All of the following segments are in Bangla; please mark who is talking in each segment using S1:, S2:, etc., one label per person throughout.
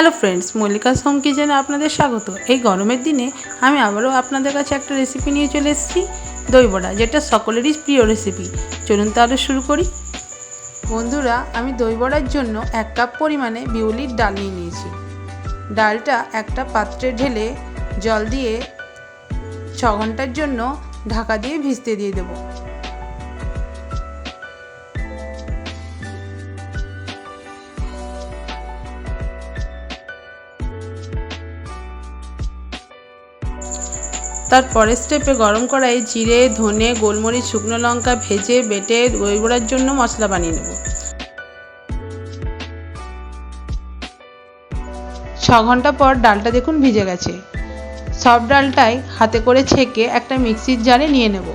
S1: হ্যালো ফ্রেন্ডস মল্লিকা হোম কিচেনে আপনাদের স্বাগত। এই গরমের দিনে আমি আবারও আপনাদের কাছে একটা রেসিপি নিয়ে চলে এসেছি, দই বড়া, যেটা সকলেরই প্রিয় রেসিপি চলুন তাহলে শুরু করি। বন্ধুরা, আমি দই বড়ার জন্য এক কাপ পরিমাণে বিউলির ডাল নিয়ে নিয়েছি। ডালটা একটা পাত্রে ঢেলে জল দিয়ে ছ ঘণ্টার জন্য ঢাকা দিয়ে ভিজতে দিয়ে দেবো। তার পরের স্টেপে গরম কড়াই জিরে, ধনে, গোলমরিচ, শুকনো লঙ্কা ভেজে বেটে দই বড়ার জন্য মশলা বানিয়ে নেব। ছ ঘণ্টা পর ডালটা দেখুন ভিজে গেছে। সব ডালটাই হাতে করে ছেঁকে একটা মিক্সির জারে নিয়ে নেব।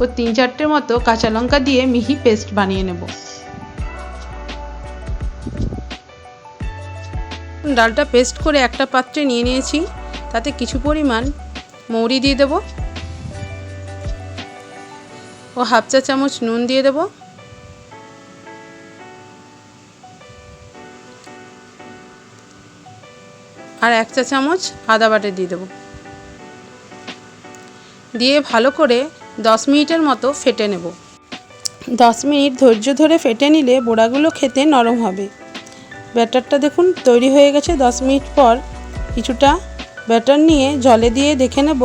S1: ও তিন চারটের মতো কাঁচা লঙ্কা দিয়ে মিহি পেস্ট বানিয়ে নেব। ডালটা পেস্ট করে একটা পাত্রে নিয়ে নিয়েছি। তাতে কিছু পরিমাণ মৌরি দিয়ে দেব। ও হাফ চা চামচ নুন দিয়ে দেব। আর এক চা চামচ আদা বাটা দিয়ে দেব। দিয়ে ভালো করে দশ মিনিটের মতো ফেটে নেব। দশ মিনিট ধৈর্য ধরে ফেটে নিলে বোড়াগুলো খেতে নরম হবে। ব্যাটারটা দেখুন, তৈরি হয়ে গেছে দশ মিনিট পর। কিছুটা ব্যাটার নিয়ে জলে দিয়ে দেখে নেব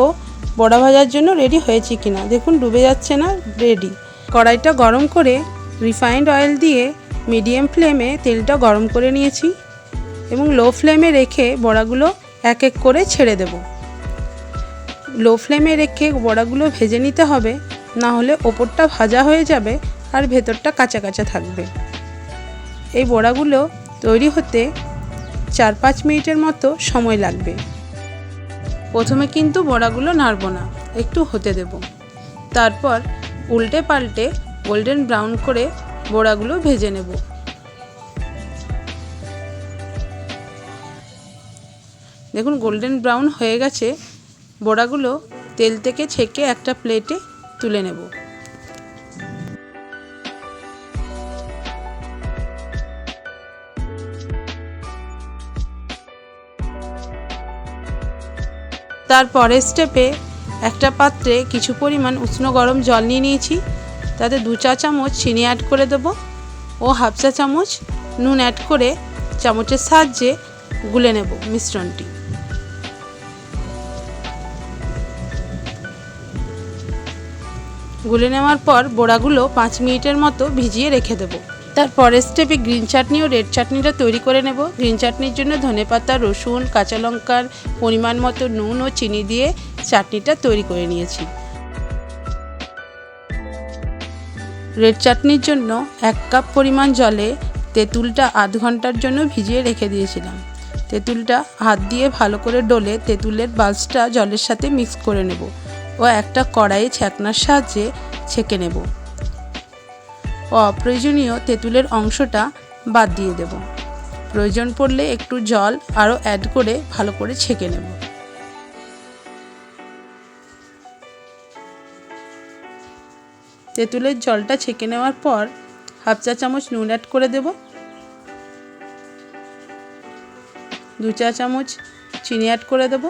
S1: বড়া ভাজার জন্য রেডি হয়েছে কিনা। দেখুন, ডুবে যাচ্ছে না রেডি কড়াইটা গরম করে রিফাইন্ড অয়েল দিয়ে মিডিয়াম ফ্লেমে তেলটা গরম করে নিয়েছি এবং লো ফ্লেমে রেখে বড়াগুলো এক এক করে ছেড়ে দেব। লো ফ্লেমে রেখে বড়াগুলো ভেজে নিতে হবে, না হলে ওপরটা ভাজা হয়ে যাবে আর ভেতরটা কাঁচা কাঁচা থাকবে। এই বড়াগুলো তৈরি হতে চার পাঁচ মিনিটের মতো সময় লাগবে। প্রথমে কিন্তু বড়াগুলো নাড়ব না, একটু হতে দেব। তারপর উল্টে পাল্টে গোল্ডেন ব্রাউন করে বড়াগুলো ভেজে নেব। দেখুন গোল্ডেন ব্রাউন হয়ে গেছে। বড়াগুলো তেল থেকে ছেঁকে একটা প্লেটে তুলে নেব। তার পরের স্টেপে একটা পাত্রে কিছু পরিমাণ উষ্ণ গরম জল নিয়ে নিয়েছি। তাতে দু চা চামচ চিনি অ্যাড করে দেবো ও হাফ চা চামচ নুন অ্যাড করে চামচের সাহায্যে গুলে নেব মিশ্রণটি। গুলে নেওয়ার পর বড়াগুলো পাঁচ মিনিটের মতো ভিজিয়ে রেখে দেবো। তার পরের স্টেপে গ্রিন চাটনি ও রেড চাটনিটা তৈরি করে নেব। গ্রিন চাটনির জন্য ধনেপাতা রসুন, কাঁচা লঙ্কার পরিমাণ মতো নুন ও চিনি দিয়ে চাটনিটা তৈরি করে নিয়েছি। রেড চাটনির জন্য এক কাপ পরিমাণ জলে তেঁতুলটা আধ ঘণ্টার জন্য ভিজিয়ে রেখে দিয়েছিলাম। তেঁতুলটা হাত দিয়ে ভালো করে ডলে তেঁতুলের বালসটা জলের সাথে মিক্স করে নেব ও একটা কড়াইয়ে ছ্যাকনার সাহায্যে ছেঁকে নেব। ও অপ্রয়োজনীয় তেঁতুলের অংশটা বাদ দিয়ে দেব। প্রয়োজন পড়লে একটু জল আরও অ্যাড করে ভালো করে ছেঁকে নেব। তেঁতুলের জলটা ছেঁকে নেওয়ার পর হাফ চা চামচ নুন অ্যাড করে দেব। দু চা চামচ চিনি অ্যাড করে দেব।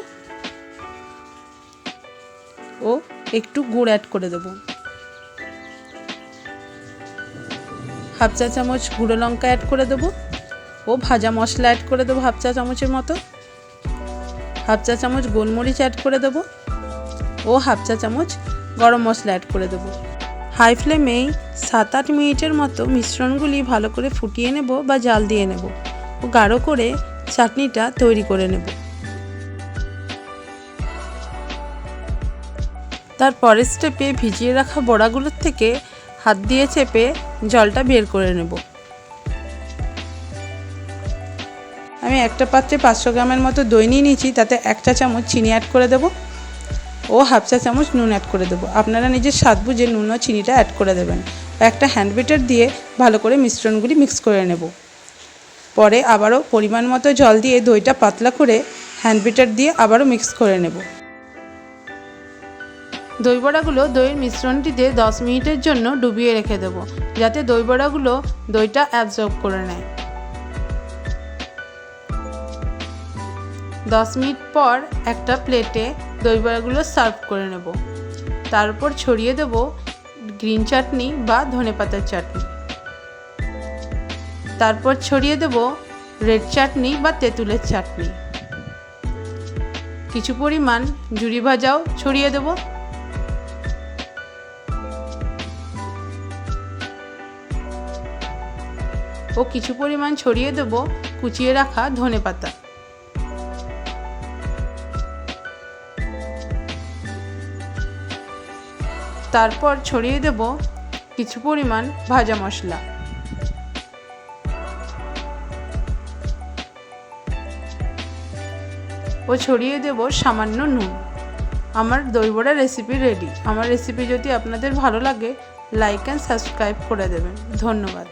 S1: ও একটু গুড় অ্যাড করে দেবো। হাফ চা চামচ গুঁড়ো লঙ্কা অ্যাড করে দেবো। ও ভাজা মশলা অ্যাড করে দেবো হাফ চা চামচের মতো। হাফ চা চামচ গোলমরিচ অ্যাড করে দেবো। ও হাফ চা চামচ গরম মশলা অ্যাড করে দেবো। হাই ফ্লেমেই সাত আট মিনিটের মতো মিশ্রণগুলি ভালো করে ফুটিয়ে নেব বা জাল দিয়ে নেব। ও গাঢ় করে চাটনিটা তৈরি করে নেব। তার পরের স্টেপে ভিজিয়ে রাখা বড়াগুলোর থেকে হাত দিয়ে চেপে জলটা বের করে নেব। আমি একটা পাত্রে পাঁচশো গ্রামের মতো দই নিয়ে নিয়েছি, তাতে এক চা চামচ চিনি অ্যাড করে দেবো ও হাফ চা চামচ নুন অ্যাড করে দেবো। আপনারা নিজের স্বাদ বুঝে নুন ও চিনিটা অ্যাড করে দেবেন। একটা হ্যান্ড বিটার দিয়ে ভালো করে মিশ্রণগুলি মিক্স করে নেব। পরে আবারও পরিমাণ মতো জল দিয়ে দইটা পাতলা করে হ্যান্ড বিটার দিয়ে আবারও মিক্স করে নেব। দই বড়াগুলো দইয়ের মিশ্রণটিতে দশ মিনিটের জন্য ডুবিয়ে রেখে দেবো, যাতে দই বড়াগুলো দইটা অ্যাবজর্ব করে নেয়। দশ মিনিট পর একটা প্লেটে দই বড়াগুলো সার্ভ করে নেব। তারপর ছড়িয়ে দেব গ্রিন চাটনি বা ধনেপাতার চাটনি তারপর ছড়িয়ে দেব রেড চাটনি বা তেঁতুলের চাটনি কিছু পরিমাণ জুড়ি ভাজাও ছড়িয়ে দেব। ও কিছু পরিমাণ ছড়িয়ে দেব কুচিয়ে রাখা ধনে পাতা। তারপর ছড়িয়ে দেব কিছু পরিমাণ ভাজা মশলা। ও ছড়িয়ে দেব সামান্য নুন। আমার দইবড়া রেসিপি রেডি আমার রেসিপি যদি আপনাদের ভালো লাগে লাইক অ্যান্ড সাবস্ক্রাইব করে দেবেন। ধন্যবাদ।